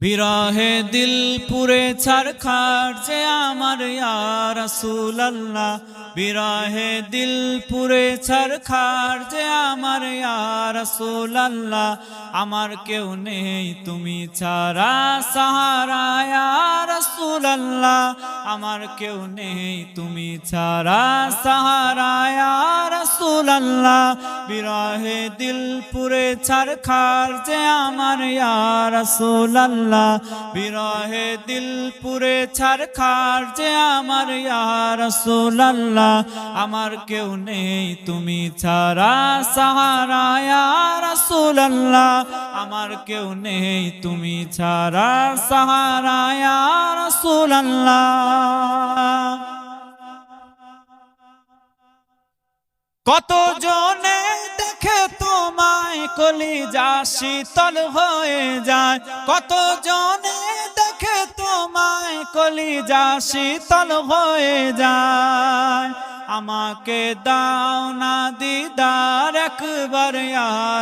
বিরহে দিল পুরে ছারখার যে আমার রসুল আল্লাহ বিরহে দিল পুরে ছারখার যে আমার রসুল আল্লাহ আমার কেউ নেই তুমি ছাড়া সাহারা রসুল আল্লাহ আমার কেউ নেই তুমি ছাড়া সাহারা রসুল আল্লাহ বিরহে দিল পুরে ছারখার যে আমার রসুল আল্লাহ বিরহে দিল পুরে ছারখার যে আমার রসুল আল্লাহ আমার কেউ নেই তুমি ছাড়া সাহারা রসুল আল্লাহ আমার কেউ নেই তুমি ছাড়া সাহারা রসুল আল্লাহ কত জনে কলিজা শীতল হয়ে যায়। কত জনে দেখে তোমায় কলিজা শীতল হয়ে যায়। আমাকে দাও না দিদার একবার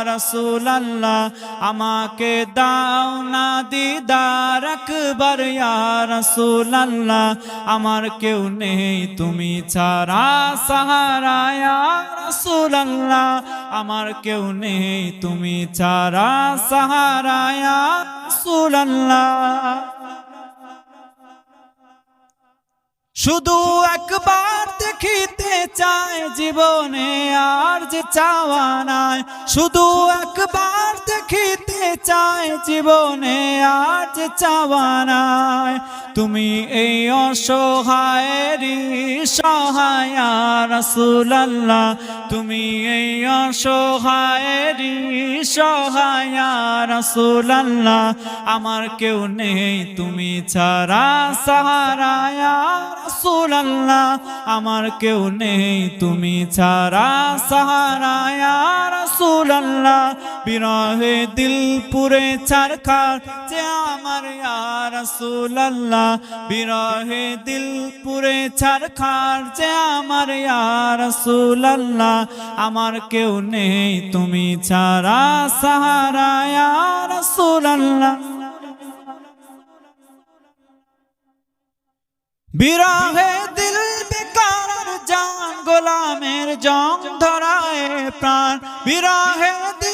রসুল আল্লাহ আমাকে দাও না দিদার একবার রসুল আল্লাহ আমার কেউ নেই তুমি ছাড়া সাহারা রসুল আল্লাহ আমার কেউ নেই তুমি ছাড়া সাহারা রসুল শুধু একবার দেখিতে চায় জীবনে আর যে চাওয়া নাই। শুধু একবার দেখিতে চায় জীবনে আর যে চাওয়া নাই। তুমি এই অসহায়েরই সহায় রসুল আল্লাহ তুমি এই অসহায়েরই সহায় রসুল আল্লাহ আমার কেউ নেই তুমি ছাড়া সাহারায়া রসুল আল্লাহ আমার কেউ নেই তুমি ছাড়া সাহারায়া রসুল আল্লাহ বিরহে দিল পুরে ছারখার যে আমার রসুল আল্লাহ বিরহে দিল পুরে ছারখার যে আমার রসুল আল্লাহ আমার কেউ নেই তুমি ছাড়া সাহারায়া রসুল বিরহে দিল বেকার জান গোলামের জং ধরায় প্রাণ। বিরহে দিল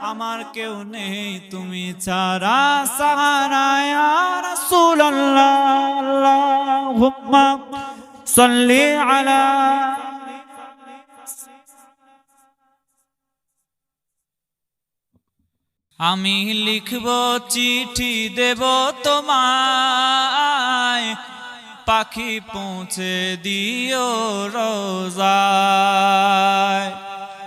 আমার কেউ নেই, তুমি ছাড়া সাহারা ইয়া রাসূল আল্লাহ আলা আমি লিখব চিঠি দেব তোমায়, পাখি পৌঁছে দিও রোজায়।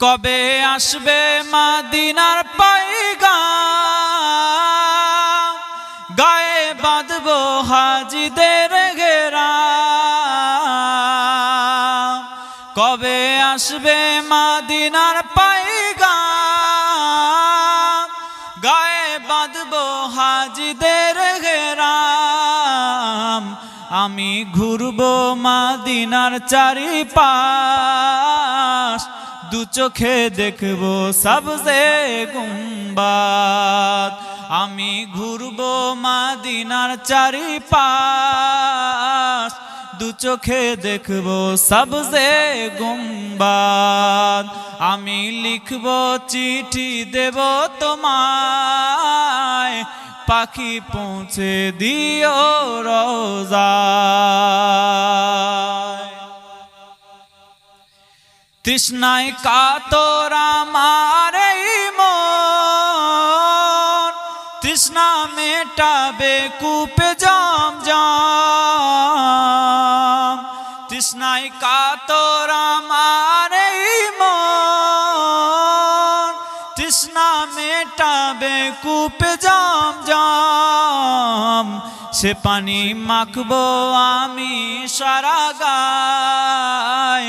কবে আসবে মাদিনার পাইগা গায়ে বাঁধবো হাজিদের ঘেরা। কবে আসবে মাদিনার পাইগা গায়ে বাঁধবো হাজিদের ঘেরাম আমি ঘুরব মাদিনার চারিপাশ। দু চোখে দেখব সবজে গুম্বাদ। আমি ঘুরব মাদিনার চারিপাশ। দু চোখে দেখব সবজে গুম্বাদ। আমি লিখব চিঠি দেব তোমায়। পাখি পৌঁছে দিও রোজায় তৃষ্ণায় কাতর এই মন। তৃষ্ণা মেটাবে কূপে জম জম তৃষ্ণায় কাতর এই মন। তৃষ্ণা মেটাবে কূপে জম জম সে পানি মাখবো আমি সারা গায়।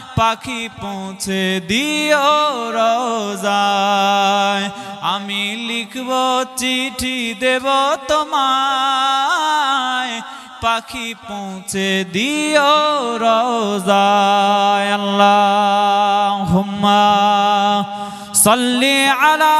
পাখি পৌঁছে দিও রোজায়। আমি লিখব চিঠি, দেব তোমায়। পাখি পৌঁছে দিও রোজায়। আল্লাহ হুম্মা সাল্লি আলা